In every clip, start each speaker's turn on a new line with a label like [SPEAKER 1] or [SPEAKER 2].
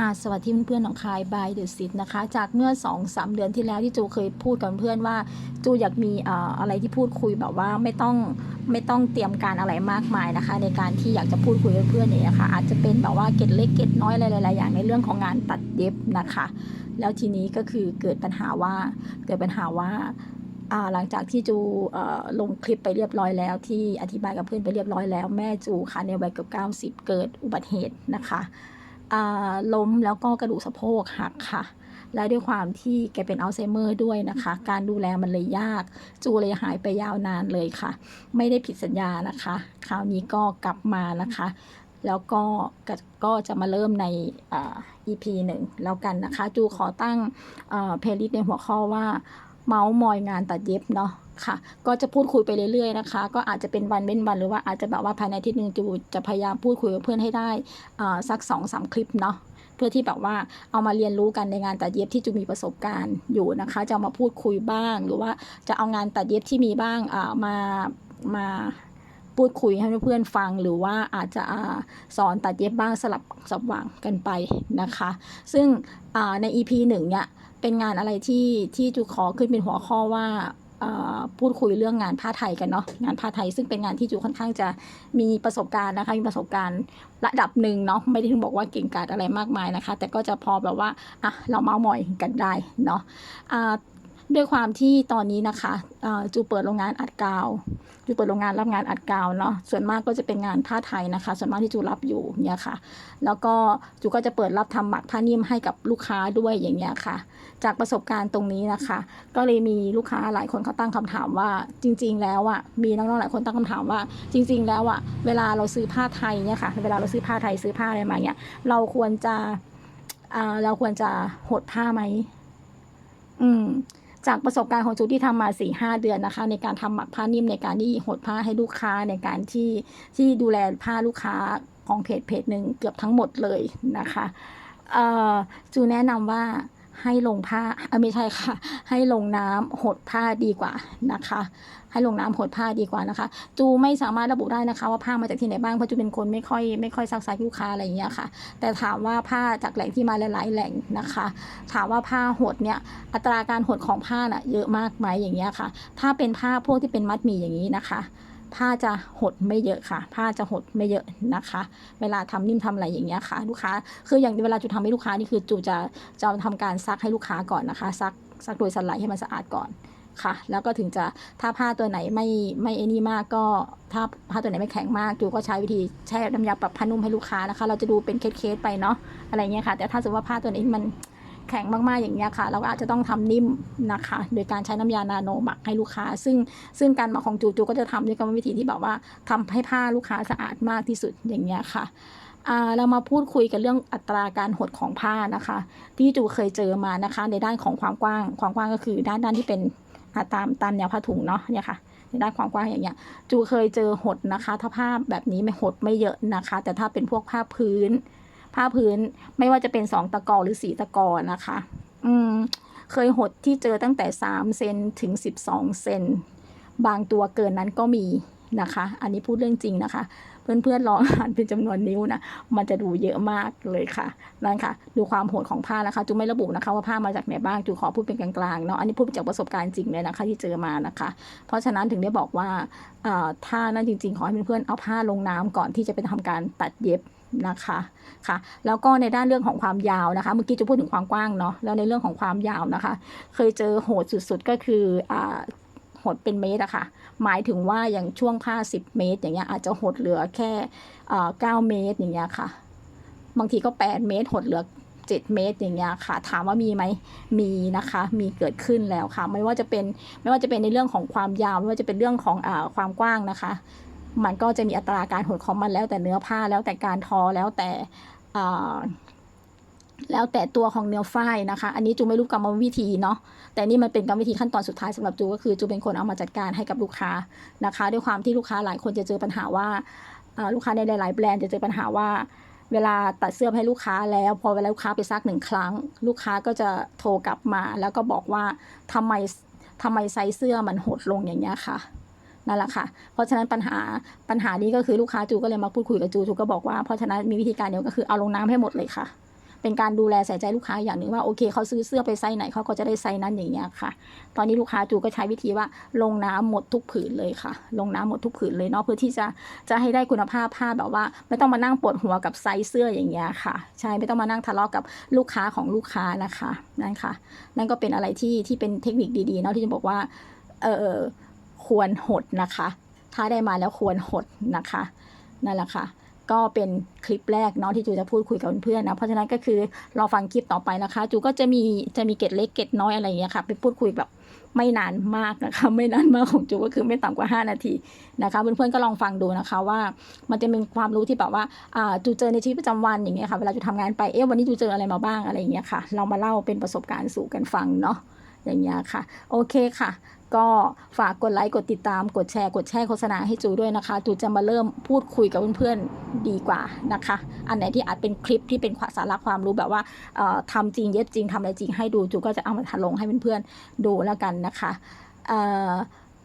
[SPEAKER 1] อ่าสวัสดีเพื่อนๆของคายบายเดอะซิตนะคะ จากเมื่อ2อสเดือนที่แล้วที่จูเคยพูดกับเพื่อนว่า จูอยากมีอะไรที่พูดคุยแบบว่าไม่ต้องไม่ต้องเตรียมการอะไรมากมายนะคะ ในการที่อยากจะพูดคุยกับเพื่อนเนี่ยค่ะอาจจะเป็นแบบว่าเก็ดเล็กเก็ดน้อยอะไรหลายๆอย่างในเรื่องของงานตัดเย็บนะคะ แล้วทีนี้ก็คือเกิดปัญหาว่าเกิดปัญหาว่าหลังจากที่จูลงคลิปไปเรียบร้อยแล้ว ที่อธิบายกับเพื่อนไปเรียบร้อยแล้ว แม่จูค่ะในวัยเกือบ90 เกิดอุบัติเหตุนะคะ ล้มแล้วก็กระดูกสะโพกหักค่ะ และด้วยความที่แกเป็นอัลไซเมอร์ด้วยนะคะ การดูแลมันเลยยาก จูเลยหายไปยาวนานเลยค่ะ ไม่ได้ผิดสัญญานะคะ คราวนี้ก็กลับมานะคะ แล้วก็ก็ก็จะมาเริ่มในอ่า EP หนึ่งแล้วกันนะคะ จูขอตั้งเพลย์ลิสต์ในหัวข้อว่าเมาส์มอยงานตัดเย็บเนาะ ค่ะ ก็จะพูดคุยไปเรื่อยๆนะคะ ก็อาจจะเป็นวันเว้นวันหรือว่าอาจจะแบบว่าภายในทิตย์หนึ่งจูจะพยายามพูดคุยกับเพื่อนให้ได้สักสองสามคลิปเนาะเพื่อที่แบบว่าเอามาเรียนรู้กันในงานตัดเย็บที่จูมีประสบการณ์อยู่นะคะ จะเอามาพูดคุยบ้าง หรือว่าจะเอางานตัดเย็บที่มีบ้างมามาพูดคุยให้เพื่อนฟังหรือว่าอาจจะอสอนตัดเย็บบ้างสลับสับหว่างกันไปนะคะ ซึ่งใน EP หนึ่งเนี่ยเป็นงานอะไรที่ที่จูขอขึ้นเป็นหัวข้อว่า พูดคุยเรื่องงานผ้าไทยกันเนาะงานผ้าไทยซึ่งเป็นงานที่จูค่อนข้างจะมีประสบการณ์นะคะมีประสบการณ์ระดับหนึ่งเนาะไม่ได้ถึงบอกว่าเก่งกาจอะไรมากมายนะคะ แต่ก็จะพอแบบว่าอะเราเมาส์มอยกันได้เนาะ ด้วยความที่ตอนนี้นะคะจูเปิดโรงงานอัดกาวจูเปิดโรงงานรับงานอัดกาวเนาะส่วนมากก็จะเป็นงานผ้าไทยนะคะ ส่วนมากที่จูรับอยู่เนี่ยค่ะ แล้วก็จูก็จะเปิดรับทำหมักผ้านิ่มให้กับลูกค้าด้วยอย่างเงี้ยค่ะ จากประสบการณ์ตรงนี้นะคะ ก็เลยมีลูกค้าหลายคนเขาตั้งคำถามว่าจริง ๆ แล้วอะมีน้องๆหลายคนตั้งคำถามว่า จริง ๆ แล้วอะเวลาเราซื้อผ้าไทยเนี่ยค่ะ เวลาเราซื้อผ้าไทยซื้อผ้าอะไรมาเนี่ยเราควรจะเราควรจะหดผ้าไหมอืม จากประสบการณ์ของจูที่ทำมาสี่ห้าเดือนนะคะ ในการทำหมักผ้านิ่มในการที่หดผ้าให้ลูกค้าในการที่ที่ดูแลผ้าลูกค้าของเพจเพจหนึ่งเกือบทั้งหมดเลยนะคะจูแนะนำว่า ให้ลงผ้าอ่อไม่ใช่ค่ะ ให้ลงน้ำหดผ้าดีกว่านะคะ ให้ลงน้ำหดผ้าดีกว่านะคะ จูไม่สามารถระบุได้นะคะ ว่าผ้ามาจากที่ไหนบ้างเพราะจูเป็นคนไม่ค่อยไม่ค่อยซักไซส์ลูกค้าอะไรอย่างเงี้ยค่ะ แต่ถามว่าผ้าจากแหล่งที่มาหลายๆแหล่งนะคะ ถามว่าผ้าหดเนี่ยอัตราการหดของผ้าน่ะเยอะมากไหมอย่างเงี้ยค่ะ ถ้าเป็นผ้าพวกที่เป็นมัดหมี่อย่างนี้นะคะ ผ้าจะหดไม่เยอะค่ะ ผ้าจะหดไม่เยอะนะคะ เวลาทำนิ่มทำอะไรอย่างเงี้ยค่ะ ลูกค้าคืออย่างเวลาจูทำให้ลูกค้านี่คือจูจะจะทำการซักให้ลูกค้าก่อนนะคะ ซักซักโดยสไลด์ให้มันสะอาดก่อนค่ะ แล้วก็ถึงจะถ้าผ้าตัวไหนไม่ไม่ไอ้นี่มากก็ถ้าผ้าตัวไหนไม่แข็งมากจูก็ใช้วิธีแช่น้ำยาปรับผ้านุ่มให้ลูกค้านะคะ เราจะดูเป็นเคสๆไปเนาะอะไรเงี้ยค่ะ แต่ถ้าสมมติว่าผ้าตัวไหนมัน แข็งมากๆอย่างเงี้ยค่ะ เราก็อาจจะต้องทำนิ่มนะคะ โดยการใช้น้ำยานาโนหมักให้ลูกค้า ซึ่งซึ่งการหมักของจูจูก็จะทำด้วยกรรมวิธีที่แบบว่าทำให้ผ้าลูกค้าสะอาดมากที่สุดอย่างเงี้ยค่ะเรามาพูดคุยกันเรื่องอัตราการหดของผ้านะคะ ที่จูเคยเจอมานะคะ ในด้านของความกว้าง ความกว้างก็คือด้านด้านที่เป็นตามตามแนวผ้าถุงเนาะเนี่ยค่ะในด้านความกว้างอย่างเงี้ย จูเคยเจอหดนะคะ ถ้าผ้าแบบนี้ไม่หดไม่เยอะนะคะ แต่ถ้าเป็นพวกผ้าพื้น ผ้าพื้นไม่ว่าจะเป็นสองตะกอหรือสีตะกอนะคะ อืมเคยหดที่เจอตั้งแต่สามเซนถึงสิบสองเซนบางตัวเกินนั้นก็มีนะคะ อันนี้พูดเรื่องจริงนะคะ เพื่อนๆลองอ่านเป็นจำนวนนิ้วนะ มันจะดูเยอะมากเลยค่ะนั่นค่ะ ดูความโหดของผ้านะคะ จูไม่ระบุนะคะว่าผ้ามาจากไหนบ้าง จูขอพูดเป็นกลางๆเนาะ อันนี้พูดจากประสบการณ์จริงเลยนะคะที่เจอมานะคะ เพราะฉะนั้นถึงได้บอกว่าถ้านั่นจริงๆ ขอให้เพื่อนๆเอาผ้าลงน้ำก่อนที่จะไปทำการตัดเย็บ นะคะค่ะแล้วก็ในด้านเรื่องของความยาวนะคะ เมื่อกี้จะพูดถึงความกว้างเนาะแล้วในเรื่องของความยาวนะคะ เคยเจอโหดสุดๆก็คืออ่าหดเป็นเมตรอะค่ะ หมายถึงว่าอย่างช่วงผ้า10 เมตร อย่างเงี้ยอาจจะหดเหลือแค่อ่าเมตรอย่างเงี้ยค่ะ บางทีก็ 8 เมตร หดเหลือ 7 เมตรอย่างเงี้ยค่ะ ถามว่ามีไหมมีนะคะ มีเกิดขึ้นแล้วค่ะ ไม่ว่าจะเป็นไม่ว่าจะเป็นในเรื่องของความยาว ไม่ว่าจะเป็นเรื่องของอความกว้างนะคะ มันก็จะมีอัตราการหดของมันแล้วแต่เนื้อผ้าแล้วแต่การทอแล้วแต่แล้วแต่ตัวของเนื้อฝ้ายนะคะ อันนี้จูไม่รู้กรรมวิธีเนาะ แต่นี่มันเป็นกรรมวิธีขั้นตอนสุดท้ายสำหรับจูก็คือจูเป็นคนเอามาจัดการให้กับลูกค้านะคะ ด้วยความที่ลูกค้าหลายคนจะเจอปัญหาว่าลูกค้าในหลาย ๆ แบรนด์จะเจอปัญหาว่าเวลาตัดเสื้อให้ลูกค้าแล้ว พอเวลาลูกค้าไปซักหนึ่งครั้ง ลูกค้าก็จะโทรกลับมา แล้วก็บอกว่าทำไมทำไมไซส์เสื้อมันหดลงอย่างเงี้ยค่ะ นั่นแหละค่ะ เพราะฉะนั้นปัญหาปัญหานี้ก็คือลูกค้าจูก็เลยมาพูดคุยกับจูจูก็บอกว่าเพราะฉะนั้นมีวิธีการเดียวก็คือเอาลงน้ำให้หมดเลยค่ะ เป็นการดูแลใส่ใจลูกค้าอย่างหนึ่งว่าโอเคเขาซื้อเสื้อไปไซส์ไหนเขาก็จะได้ไซส์นั้นอย่างเงี้ยค่ะ ตอนนี้ลูกค้าจูก็ใช้วิธีว่าลงน้ำหมดทุกผืนเลยค่ะ ลงน้ำหมดทุกผืนเลยเนาะเพื่อที่จะจะให้ได้คุณภาพผ้าแบบว่า ไม่ต้องมานั่งปวดหัวกับไซส์เสื้ออย่างเงี้ยค่ะ ใช่ไม่ต้องมานั่งทะเลาะกับลูกค้าของลูกค้านะคะนั่นค่ะ นั่นก็เป็นอะไรที่ที่เป็นเทคนิคดีๆเนาะที่จะบอกว่าเออ ควรหดนะคะ ถ้าได้มาแล้วควรหดนะคะนั่นแหละค่ะก็เป็นคลิปแรกเนาะที่จูจะพูดคุยกับเพื่อนๆนะ เพราะฉะนั้นก็คือรอฟังคลิปต่อไปนะคะ จูก็จะมีจะมีเกร็ดเล็กเกร็ดน้อยอะไรอย่างเงี้ยค่ะ ไปพูดคุยแบบไม่นานมากนะคะ ไม่นานมากของจูก็คือไม่ต่ำกว่า 5 นาทีนะคะเพื่อนๆก็ลองฟังดูนะคะว่ามันจะเป็นความรู้ที่แบบว่าอ่าจูเจอในชีวิตประจำวันอย่างเงี้ยค่ะเวลาจูทำงานไปเอ๊ะวันนี้จูเจออะไรมาบ้างอะไรอย่างเงี้ยค่ะ เรามาเล่าเป็นประสบการณ์สู่กันฟังเนาะอย่างเงี้ยค่ะ โอเคค่ะ ก็ฝากกดไลค์กดติดตามกดแชร์ กดแชร์โฆษณาให้จูด้วยนะคะ จูจะมาเริ่มพูดคุยกับเพื่อนๆดีกว่านะคะ อันไหนที่อาจเป็นคลิปที่เป็นสาระความรู้แบบว่าเอ่อทำจริงเย็บจริงทำอะไรจริงให้ดูจูก็จะเอามาถลงให้เพื่อนๆดูแล้วกันนะคะ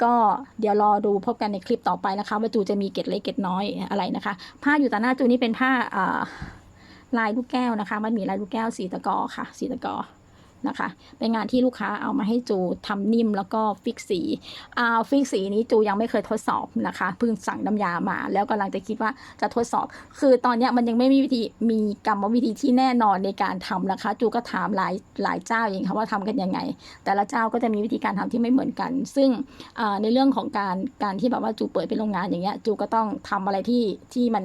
[SPEAKER 1] ก็เดี๋ยวรอดูพบกันในคลิปต่อไปนะคะว่าจูจะมีเกร็ดเล็กเกร็ดน้อยอะไรนะคะ ผ้าอยู่ต่อหน้าจูนี่เป็นผ้าลายลูกแก้วนะคะ มันมีลายลูกแก้วสีตะกอค่ะสีตะกอ นะคะ เป็นงานที่ลูกค้าเอามาให้จูทำนิ่มแล้วก็ฟิกสีอ่าฟิกสีนี้จูยังไม่เคยทดสอบนะคะเพิ่งสั่งน้ำยามา แล้วกำลังจะคิดว่าจะทดสอบ คือตอนนี้มันยังไม่มีวิธีมีกรรมวิธีที่แน่นอนในการทำนะคะ จูก็ถามหลายหลายเจ้าเองค่ะว่าทำกันยังไง แต่ละเจ้าก็จะมีวิธีการทำที่ไม่เหมือนกัน ซึ่งอ่าในเรื่องของการการที่แบบว่าจูเปิดเป็นโรงงานอย่างเงี้ยจูก็ต้องทำอะไรที่ที่มัน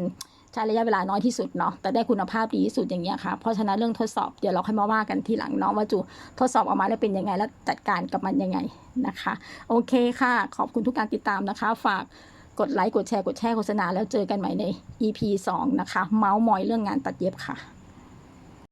[SPEAKER 1] ช้ระยะเวลาน้อยที่สุดเนาะแต่ได้คุณภาพดีที่สุดอย่างเงี้ยค่ะเพราะฉะนั้นเรื่องทดสอบเดี๋ยวเราค่อยมาว่ากันทีหลังเนาะว่าจูทดสอบออกมาแล้วเป็นยังไง แล้วจัดการกับมันยังไงนะคะ โอเคค่ะ ขอบคุณทุกการติดตามนะคะ ฝากกดไลค์กดแชร์กดแชร์โฆษณาแล้วเจอกันใหม่ใน EP 2 นะคะ เมาส์มอยเรื่องงานตัดเย็บค่ะ